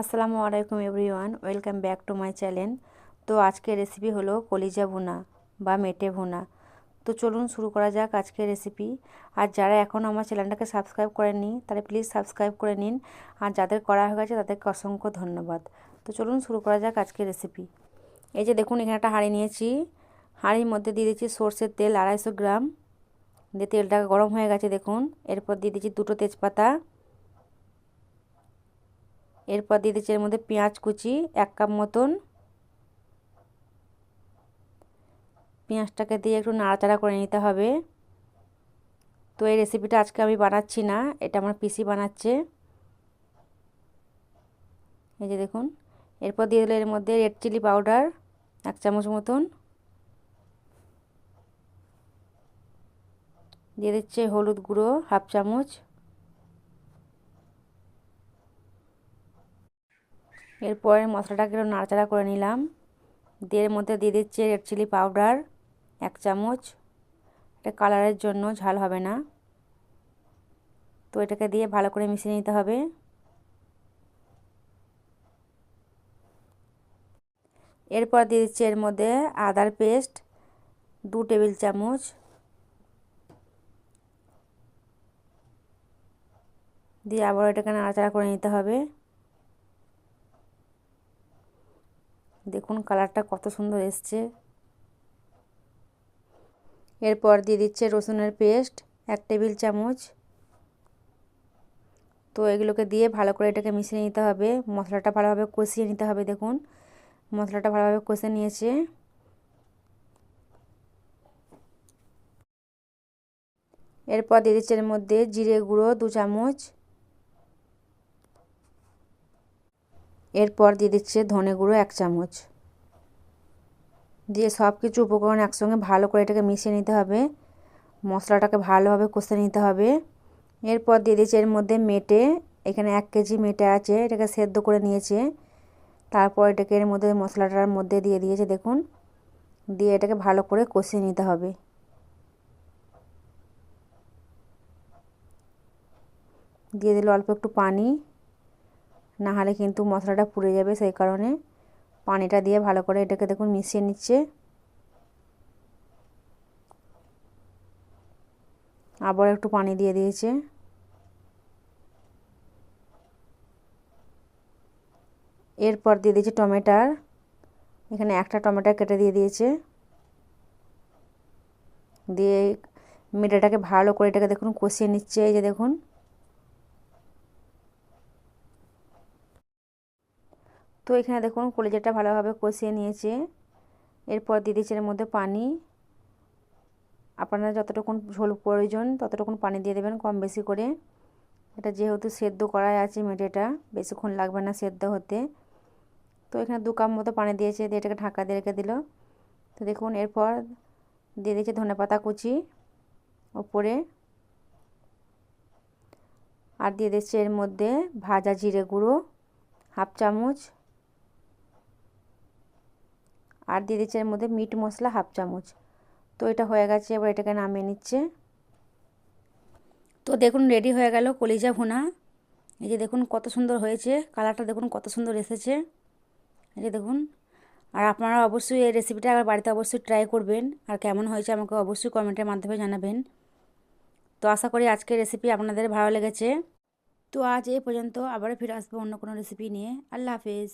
আসসালামু আলাইকুম everyone, welcome back to my channel. তো আজকের রেসিপি হলো কলিজা ভুনা বা মেটে ভুনা। তো চলুন শুরু করা যাক আজকের রেসিপি। আর যারা এখনও আমার চ্যানেলটাকে সাবস্ক্রাইব করেননি, তারা প্লিজ সাবস্ক্রাইব করে নিন। আর যাদের করা হয়ে গেছে, তাদেরকে অসংখ্য ধন্যবাদ। তো চলুন শুরু করা যাক আজকের রেসিপি। এই যে দেখুন, এখানে একটা হাঁড়ি নিয়েছি। হাঁড়ির মধ্যে দিয়ে দিচ্ছি সর্ষের তেল আড়াইশো গ্রাম। দিয়ে তেলটা গরম হয়ে গেছে, দেখুন। এরপর দিয়ে দিচ্ছি দুটো তেজপাতা। এরপর দিয়ে দিচ্ছি এর মধ্যে পেঁয়াজ কুচি, এক কাপ মতন। পেঁয়াজটাকে দিয়ে একটু নাড়াচাড়া করে নিতে হবে। তো এই রেসিপিটা আজকে আমি বানাচ্ছি না, এটা আমার পিসি বানাচ্ছে। এই যে দেখুন, এরপর দিয়ে দিল এর মধ্যে রেড চিলি পাউডার এক চামচ মতন। দিয়ে দিচ্ছে হলুদ গুঁড়ো, হাফ চামচ। এরপরে মশলাটাকে একটু নাড়াচাড়া করে নিলাম। দিয়ে মধ্যে দিয়ে দিচ্ছি রেড চিলি পাউডার এক চামচ। এটা কালারের জন্য ঝাল হবে না। তো এটাকে দিয়ে ভালো করে মিশিয়ে নিতে হবে। এরপর দিয়ে দিচ্ছি এর মধ্যে আদার পেস্ট, দু টেবিল চামচ। দিয়ে আবার এটাকে নাড়াচাড়া করে নিতে হবে। দেখুন কালারটা কত সুন্দর এসছে। এরপর দিয়ে দিচ্ছে রসুনের পেস্ট, এক টেবিল চামচ। তো এগুলোকে দিয়ে ভালো করে এটাকে মিশিয়ে নিতে হবে, মশলাটা ভালোভাবে কষিয়ে নিতে হবে দেখুন। মশলাটা ভালোভাবে কষে নিয়েছে। এরপর দিয়ে দিচ্ছে এর মধ্যে জিরে গুঁড়ো দু চামচ। এরপর দিয়ে দিচ্ছে ধনে গুঁড়ো এক চামচ। দিয়ে সব কিছু উপকরণ একসঙ্গে ভালো করে এটাকে মিশিয়ে নিতে হবে। মশলাটাকে ভালোভাবে কষে নিতে হবে। এরপর দিয়ে দিচ্ছে এর মধ্যে মেটে, এখানে এক কেজি মেটে আছে, এটাকে সেদ্ধ করে নিয়েছে। তারপর এটাকে এর মধ্যে মশলাটার মধ্যে দিয়ে দিয়েছে, দেখুন। দিয়ে এটাকে ভালো করে কষিয়ে নিতে হবে। দিয়ে দিল অল্প একটু পানি। না হলে কিন্তু মশলাটা পুড়ে যাবে সেই কারণে পানিটা দিয়ে ভালো করে এটাকে দেখুন মিশিয়ে নিচ্ছে। আবার একটু পানি দিয়ে দিয়েছে। এরপর দিয়ে দিয়েছে টমেটার। এখানে একটা টমেটো কেটে দিয়ে দিয়েছে। দিয়ে মিটাটাকে ভালো করে এটাকে দেখুন কষিয়ে নিচ্ছে, এই যে দেখুন। তো এখানে দেখুন, কলিজাটা ভালোভাবে কষিয়ে নিয়েছে। এরপর দিয়ে দিচ্ছে এর মধ্যে পানি। আপনারা যতটুকুন ঝোল প্রয়োজন, ততটুকুন পানি দিয়ে দেবেন কম বেশি করে। এটা যেহেতু সেদ্ধ করাই আছে মেটেটা, বেশিক্ষণ লাগবে না সেদ্ধ হতে। তো এখানে দু কাপ মতো পানি দিয়েছে, দিয়ে এটাকে ঢাকা দিয়ে রেখে দিল। তো দেখুন, এরপর দিয়ে দিয়েছে ধনে পাতা কুচি ওপরে। আর দিয়ে দিচ্ছে এর মধ্যে ভাজা জিরে গুঁড়ো, হাফ চামচ আর দিয়ে দিচ্ছে এর মধ্যে মিট মশলা হাফ চামচ। তো এটা হয়ে গেছে, এবার এটাকে নামিয়ে নিচ্ছে। তো দেখুন রেডি হয়ে গেল কলিজা ভুনা। এই যে দেখুন কত সুন্দর হয়েছে, কালারটা দেখুন কত সুন্দর এসেছে। এই যে দেখুন, আর আপনারা অবশ্যই এই রেসিপিটা আবার বাড়িতে অবশ্যই ট্রাই করবেন। আর কেমন হয়েছে আমাকে অবশ্যই কমেন্টের মাধ্যমে জানাবেন। তো আশা করি আজকের রেসিপি আপনাদের ভালো লেগেছে। তো আজ এই পর্যন্ত আবারও ফিরে আসব অন্য কোনো রেসিপি নিয়ে। আল্লাহ হাফেজ।